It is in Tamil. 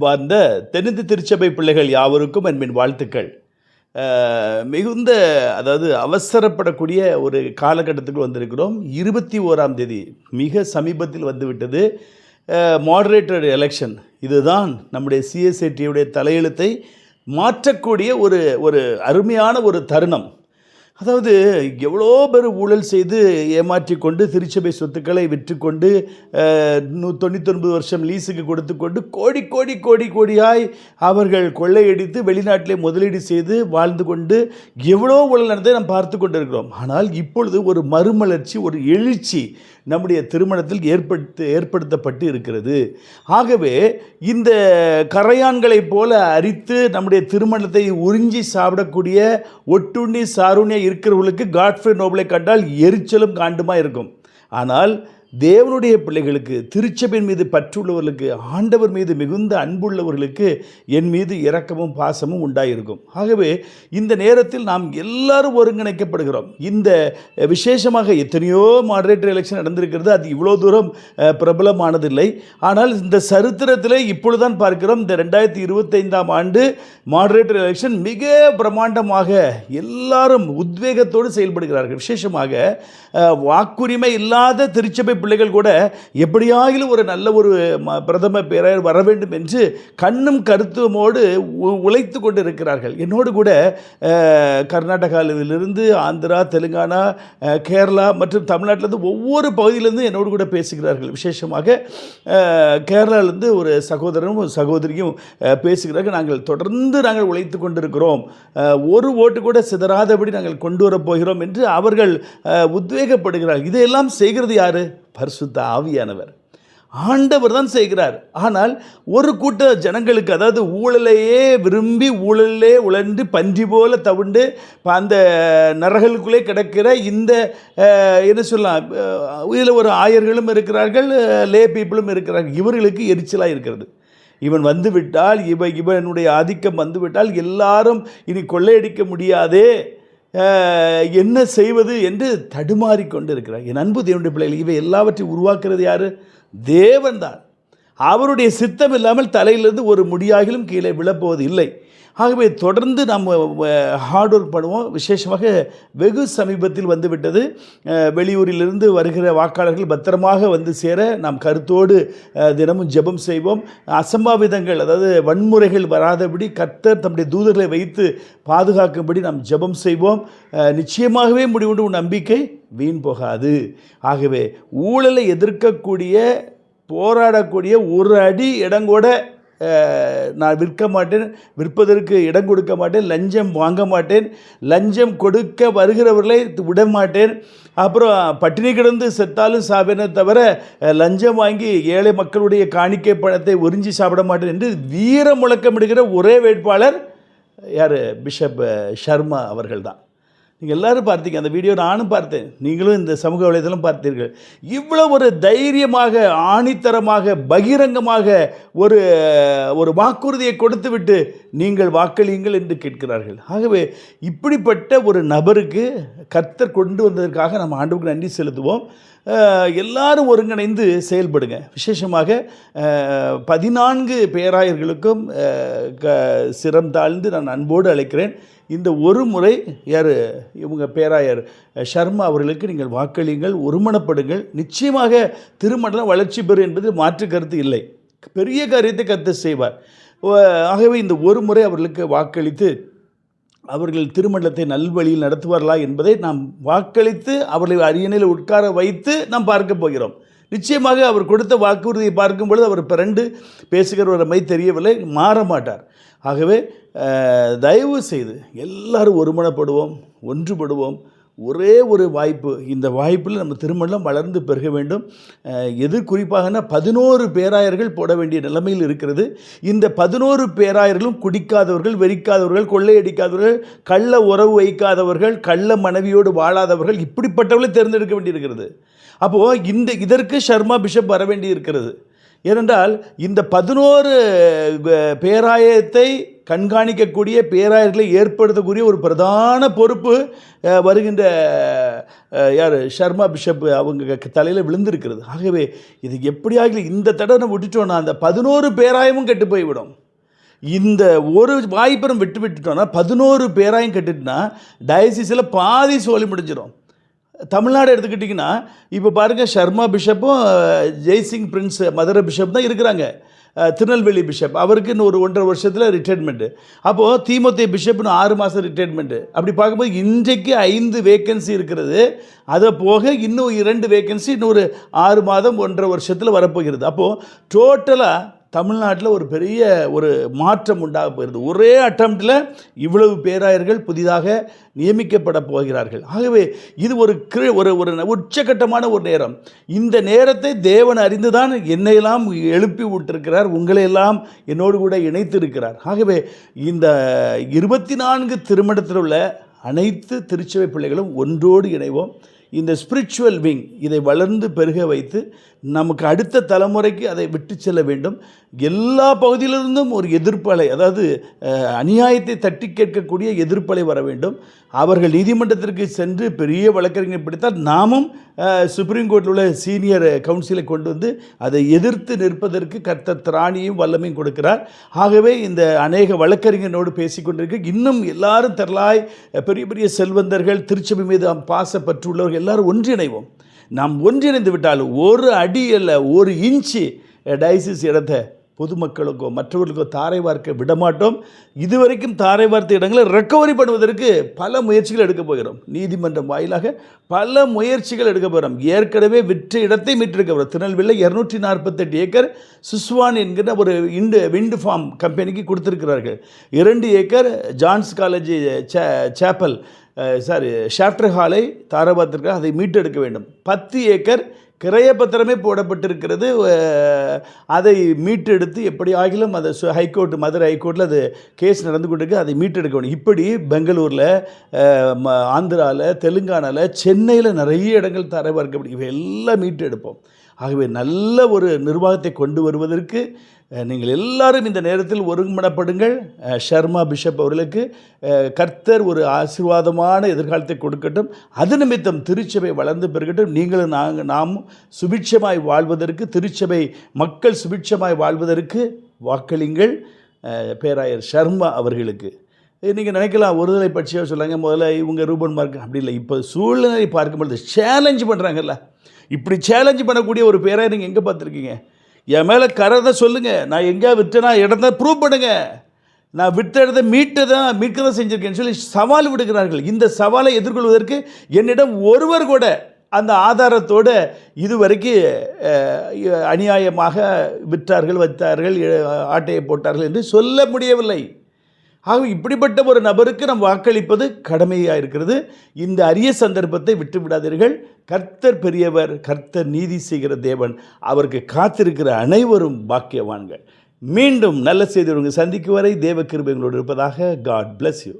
அன்பார்ந்த தென்னிந்து திருச்சபை பிள்ளைகள் யாவருக்கும் அன்பின் வாழ்த்துக்கள். மிகுந்த அதாவது அவசரப்படக்கூடிய ஒரு காலகட்டத்துக்கு வந்திருக்கிறோம். இருபத்தி ஓராம் தேதி மிக சமீபத்தில் வந்துவிட்டது. மாடரேட்டர் எலெக்ஷன் இதுதான் நம்முடைய சிஎஸ்ஐடியுடைய தலையெழுத்தை மாற்றக்கூடிய ஒரு ஒரு அருமையான ஒரு தருணம். அதாவது எவ்வளோ பேர் ஊழல் செய்து ஏமாற்றி கொண்டு திருச்சபை சொத்துக்களை விற்றுக்கொண்டு நூ- தொண்ணூத்தொன்பது வருஷம் லீஸுக்கு கொடுத்து கொண்டு கோடி கோடி கோடி கோடியாய் அவர்கள் கொள்ளையடித்து வெளிநாட்டிலே முதலீடு செய்து வாழ்ந்து கொண்டு எவ்வளோ ஊழல் நடந்ததை நாம் பார்த்து கொண்டிருக்கிறோம். ஆனால் இப்பொழுது ஒரு மறுமலர்ச்சி ஒரு எழுச்சி நம்முடைய திருமணத்தில் ஏற்படுத்த ஏற்படுத்தப்பட்டு இருக்கிறது. ஆகவே இந்த கரையான்களைப் போல அரித்து நம்முடைய திருமணத்தை உறிஞ்சி சாப்பிடக்கூடிய ஒட்டுண்ணி சாருண்ய இருக்கிறவர்களுக்கு காட்ஃப்ரே நோபலை கண்டால் எரிச்சலும் காண்டுமா இருக்கும். ஆனால் தேவனுடைய பிள்ளைகளுக்கு திருச்சபையின் மீது பற்றுள்ளவர்களுக்கு ஆண்டவர் மீது மிகுந்த அன்புள்ளவர்களுக்கு என் மீது இரக்கமும் பாசமும் உண்டாயிருக்கும். ஆகவே இந்த நேரத்தில் நாம் எல்லாரும் ஒருங்கிணைக்கப்படுகிறோம். இந்த விசேஷமாக எத்தனையோ மாடரேட்டர் எலெக்ஷன் நடந்திருக்கிறது. அது இவ்வளோ தூரம் பிரபலமானதில்லை. ஆனால் இந்த சரித்திரத்தில் இப்பொழுதுதான் பார்க்கிறோம். இந்த ரெண்டாயிரத்தி இருபத்தைந்தாம் ஆண்டு மாடரேட்டர் எலெக்ஷன் மிக பிரம்மாண்டமாக எல்லாரும் உத்வேகத்தோடு செயல்படுகிறார்கள். விசேஷமாக வாக்குரிமை இல்லாத திருச்சபை பிள்ளைகள் கூட எப்படியாகிலும் ஒரு நல்ல ஒரு பிரதம பேரர் வர வேண்டும் என்று கண்ணும் கருத்துமோடு உழைத்து கொண்டு இருக்கிறார்கள் என்னோடு கூட கர்நாடகாவிலிருந்து ஆந்திரா தெலுங்கானா கேரளா மற்றும் தமிழ்நாட்டிலேருந்து ஒவ்வொரு பகுதியிலேருந்து என்னோடு கூட பேசுகிறார்கள். விசேஷமாக கேரளாவிலேருந்து ஒரு சகோதரனும் ஒரு சகோதரியும் பேசுகிறார்கள். நாங்கள் தொடர்ந்து நாங்கள் உழைத்து கொண்டிருக்கிறோம். ஒரு ஓட்டு கூட சிதறாதபடி நாங்கள் கொண்டு வரப்போகிறோம் என்று அவர்கள் உத்வேகப்படுகிறார்கள். இதையெல்லாம் செய்கிறது யாரு? பரிசுத்த ஆவியானவர். ஆண்டவர் தான் செய்கிறார். ஆனால் ஒரு கூட்ட ஜனங்களுக்கு அதாவது ஊழலையே விரும்பி ஊழலே உழன்று பன்றி போல தவிண்டு அந்த நரகளுக்குள்ளே கிடக்கிற இந்த என்ன சொல்லலாம் இதில் ஒரு ஆயர்களும் இருக்கிறார்கள் லே பீப்புளும் இருக்கிறார்கள். இவர்களுக்கு எரிச்சலாக இருக்கிறது. இவன் வந்துவிட்டால் இவ இவனுடைய ஆதிக்கம் வந்துவிட்டால் எல்லாரும் இனி கொள்ளையடிக்க முடியாதே. என்ன செய்வது என்று தடுமாறி கொண்டு இருக்கிறார் என் அன்பு தேவனுடைய பிள்ளைகள் இவை எல்லாவற்றையும் உருவாக்குறது யார்? தேவன்தான் அவருடைய சித்தம் இல்லாமல் தலையிலிருந்து ஒரு முடியாகிலும் கீழே விழப்போவது இல்லை ஆகவே தொடர்ந்து நம்ம ஹார்ட் ஒர்க் பண்ணுவோம். விசேஷமாக வெகு சமீபத்தில் வந்துவிட்டது. வெளியூரிலிருந்து வருகிற வாக்காளர்கள் பத்திரமாக வந்து சேர நாம் கருத்தோடு தினமும் ஜெபம் செய்வோம். அசம்பாவிதங்கள் அதாவது வன்முறைகள் வராதபடி கர்த்தர் தம்முடைய தூதர்களை வைத்து பாதுகாக்கும்படி நாம் ஜெபம் செய்வோம். நிச்சயமாகவே முடிவுண்டு. உன் நம்பிக்கை வீண் போகாது. ஆகவே ஊழலை எதிர்க்கக்கூடிய போராடக்கூடிய ஒரு அடி இடங்கூட நான் விற்க மாட்டேன் விற்பதற்கு இடம் கொடுக்க மாட்டேன் லஞ்சம் வாங்க மாட்டேன் லஞ்சம் கொடுக்க வருகிறவர்களை விட மாட்டேன். அப்புறம் பட்டினி கிடந்து செத்தாலும் சாவேனே தவிர லஞ்சம் வாங்கி ஏழை மக்களுடைய காணிக்கை பணத்தை உறிஞ்சி சாப்பிட மாட்டேன் என்று வீர முழக்கமிடுகிற ஒரே வேட்பாளர் யார்? பிஷப் ஷர்மா அவர்கள் தான் நீங்கள் எல்லோரும் பார்த்தீங்க அந்த வீடியோ நானும் பார்த்தேன். நீங்களும் இந்த சமூக வலைதளம் பார்த்தீர்கள். இவ்வளோ ஒரு தைரியமாக ஆணித்தரமாக பகிரங்கமாக ஒரு ஒரு வாக்குறுதியை கொடுத்து விட்டு நீங்கள் வாக்களியுங்கள் என்று கேட்கிறார்கள். ஆகவே இப்படிப்பட்ட ஒரு நபருக்கு கர்த்தர் கொண்டு வந்ததற்காக நம்ம ஆண்டுக்கு நன்றி செலுத்துவோம். எல்லாரும் ஒருங்கிணைந்து செயல்படுங்க. விசேஷமாக பதினான்கு பேராயர்களுக்கும் க- சிரம் தாழ்ந்து நான் அன்போடு அழைக்கிறேன். இந்த ஒரு முறை யார் இவங்க பேராயர் ஷர்மா அவர்களுக்கு நீங்கள் வாக்களியுங்கள் ஒருமணப்படுங்கள் நிச்சயமாக திருமணம் வளர்ச்சி பெறும் என்பது மாற்று கருத்து இல்லை. பெரிய காரியத்தை கருத்து செய்வார். ஆகவே இந்த ஒரு முறை அவர்களுக்கு வாக்களித்து அவர்கள் திருமணத்தை நல்வழியில் நடத்துவார்களா என்பதை நாம் வாக்களித்து அவர்களை அரியணையில் உட்கார வைத்து நாம் பார்க்க போகிறோம். நிச்சயமாக அவர் கொடுத்த வாக்குறுதியை பார்க்கும் பொழுது அவர் பிறண்டு பேசுகிறவரமை தெரியவில்லை மாற மாட்டார். ஆகவே தயவு செய்து எல்லாரும் ஒருமனப்படுவோம் ஒன்றுபடுவோம். ஒரே ஒரு வாய்ப்பு. இந்த வாய்ப்பில் நம்ம திருமணம் வளர்ந்து பெருக வேண்டும். எது குறிப்பாகனா பதினோரு பேராயர்கள் போட வேண்டிய நிலைமையில் இருக்கிறது. இந்த பதினோரு பேராயர்களும் குடிக்காதவர்கள் வெறிக்காதவர்கள் கொள்ளையடிக்காதவர்கள் கள்ள உறவு வைக்காதவர்கள் கள்ள மனைவியோடு வாழாதவர்கள் இப்படிப்பட்டவர்களை தேர்ந்தெடுக்க வேண்டியிருக்கிறது. அப்போது இந்த இதற்கு ஷர்மா பிஷப் வர வேண்டி இருக்கிறது ஏனென்றால் இந்த பதினோரு பேராயத்தை கண்காணிக்கக்கூடிய பேராயர்களை ஏற்படுத்தக்கூடிய ஒரு பிரதான பொறுப்பு வருகின்ற யார்? ஷர்மா பிஷப் அவங்க தலையில் விழுந்திருக்கிறது. ஆகவே இது எப்படியாக இந்த தடவை விட்டுட்டோன்னா அந்த பதினோரு பேராயமும் கெட்டு போய்விடும். இந்த ஒரு வாய்ப்பெரும் விட்டு விட்டுட்டோம்னா பதினோரு பேராயும் கட்டுட்டுனா டயசிஸில் பாதி சோழி முடிஞ்சிடும் தமிழ்நாடு எடுத்துக்கிட்டிங்கன்னா இப்போ பாருங்கள் ஷர்மா பிஷப்பும் ஜெய்சிங் பிரின்ஸ் மதுரை பிஷப் தான் இருக்கிறாங்க. திருநெல்வேலி பிஷப். அவருக்கு இன்னும் ஒரு ஒன்றரை வருஷத்தில் ரிட்டைர்மெண்ட்டு அப்போது தீமோத்தே பிஷப்னு ஆறு மாதம் ரிட்டைர்மெண்ட்டு அப்படி பார்க்கும்போது இன்றைக்கு ஐந்து வேக்கன்சி இருக்கிறது. அதை போக இன்னும் இரண்டு வேக்கன்சி இன்னொரு ஆறு மாதம் ஒன்றரை வருஷத்தில் வரப்போகிறது. அப்போது டோட்டலாக தமிழ்நாட்டில் ஒரு பெரிய ஒரு மாற்றம் உண்டாக போயிருது ஒரே அட்டம்ப்டில் இவ்வளவு பேராயர்கள் புதிதாக நியமிக்கப்பட போகிறார்கள். ஆகவே இது ஒரு கிரு ஒரு ஒரு உச்சகட்டமான ஒரு நேரம். இந்த நேரத்தை தேவன் அறிந்து தான் என்னையெல்லாம் எழுப்பி விட்டிருக்கிறார் உங்களையெல்லாம் என்னோடு கூட இணைத்திருக்கிறார். ஆகவே இந்த இருபத்தி நான்கு திருமணத்தில் உள்ள அனைத்து திருச்சபை பிள்ளைகளும் ஒன்றோடு இணைவோம். இந்த ஸ்பிரிச்சுவல் விங் இதை வளர்ந்து பெருக வைத்து நமக்கு அடுத்த தலைமுறைக்கு அதை விட்டு செல்ல வேண்டும். எல்லா பகுதியிலிருந்தும் ஒரு எதிர்ப்பலை அதாவது அநியாயத்தை தட்டி கேட்கக்கூடிய எதிர்ப்பலை வர வேண்டும். அவர்கள் நீதிமன்றத்திற்கு சென்று பெரிய வழக்கறிஞர் பிடித்தால் நாமும் சுப்ரீம் கோர்ட்டில் உள்ள சீனியர் கவுன்சிலை கொண்டு வந்து அதை எதிர்த்து நிற்பதற்கு கர்த்தர் திராணியும் வல்லமையும் கொடுக்கிறார். ஆகவே இந்த அநேக வழக்கறிஞரோடு பேசிக்கொண்டிருக்க இன்னும் எல்லாரும் திரளாய் பெரிய பெரிய செல்வந்தர்கள் திருச்சபை மீது பாசப்பற்றுள்ளவர்கள் எல்லாரும் ஒன்றிணைவோம். நாம் ஒன்றிணைந்து விட்டால் ஒரு அடி ஒரு இன்ச்சு டயசிஸ் இடத்தை பொதுமக்களுக்கோ மற்றவர்களுக்கோ தாரை வார்க்க விடமாட்டோம். இதுவரைக்கும் தாரை வார்த்த இடங்களை ரெக்கவரி பண்ணுவதற்கு பல முயற்சிகள் எடுக்க போகிறோம். நீதிமன்றம் வாயிலாக பல முயற்சிகள் எடுக்க போகிறோம். ஏற்கனவே விற்ற இடத்தை மீட்டிருக்க போகிறோம். திருநெல்வேலியில் இரநூற்றி நாற்பத்தெட்டு ஏக்கர் சுஸ்வான் என்கிற ஒரு இண்டு விண்டு ஃபார்ம் கம்பெனிக்கு கொடுத்துருக்கிறார்கள். இரண்டு ஏக்கர் ஜான்ஸ் காலேஜ் சே சேப்பல் சாரி ஷாப்டர் ஹாலை தாராபாத்திற்கு அதை மீட்டெடுக்க வேண்டும். பத்து ஏக்கர் கிரயப்பத்திரமே போடப்பட்டிருக்கிறது. அதை மீட்டெடுத்து எப்படி ஆகிலும் அதை சு- ஹைகோர்ட் மதுரை ஹைகோர்ட்டில் அது கேஸ் நடந்து கொண்டிருக்கு. அதை மீட்டெடுக்க வேண்டும். இப்படி பெங்களூரில் ஆந்திராவில் தெலுங்கானாவில் சென்னையில் நிறைய இடங்கள் தர பார்க்கப்படும் இவை எல்லாம் மீட்டெடுப்போம். ஆகவே நல்ல ஒரு நிர்வாகத்தை கொண்டு வருவதற்கு நீங்கள் எல்லாரும் இந்த நேரத்தில் ஒருங்கிணப்படுங்கள் ஷர்மா பிஷப் அவர்களுக்கு கர்த்தர் ஒரு ஆசீர்வாதமான எதிர்காலத்தை கொடுக்கட்டும். அது நிமித்தம் திருச்சபை வளர்ந்து பெருகட்டும். நீங்களும் நாங்கள் நாமும் சுபிட்சமாய் வாழ்வதற்கு திருச்சபை மக்கள் சுபிட்சமாய் வாழ்வதற்கு வாக்களிங்கள். பேராயர் ஷர்மா அவர்களுக்கு. நீங்கள் நினைக்கலாம் ஒருதலை பட்சியாக சொல்லாங்க முதல்ல இவங்க ரூபன் மார்க் அப்படி இல்லை. இப்போ சூழ்நிலை பார்க்கும்பொழுது சேலஞ்சு பண்ணுறாங்கல்ல இப்படி சேலஞ்சு பண்ணக்கூடிய ஒரு பேரை நீங்கள் எங்கே பார்த்துருக்கீங்க? என் மேலே கரதை சொல்லுங்கள் நான் எங்கேயா விட்டேனா இடத்த ப்ரூவ் பண்ணுங்கள் நான் விட்ட இடத்த மீட்டை தான் மீட்க தான் செஞ்சுருக்கேன்னு சொல்லி சவால் விடுகிறார்கள். இந்த சவாலை எதிர்கொள்வதற்கு என்னிடம் ஒருவர் கூட அந்த ஆதாரத்தோடு இதுவரைக்கும் அநியாயமாக விற்றார்கள் வைத்தார்கள் ஆட்டையை போட்டார்கள் என்று சொல்ல முடியவில்லை. ஆக இப்படிப்பட்ட ஒரு நபருக்கு நாம் வாக்களிப்பது கடமையாக இருக்கிறது இந்த அரிய சந்தர்ப்பத்தை விட்டு விடாதீர்கள் கர்த்தர் பெரியவர் கர்த்தர் நீதி செய்கிற தேவன் அவருக்கு காத்திருக்கிற அனைவரும் பாக்கியவான்கள். மீண்டும் நல்ல செய்தி உங்களை சந்திக்கும் வரை தேவ கிருபை இருப்பதாக காட் பிளஸ் யூ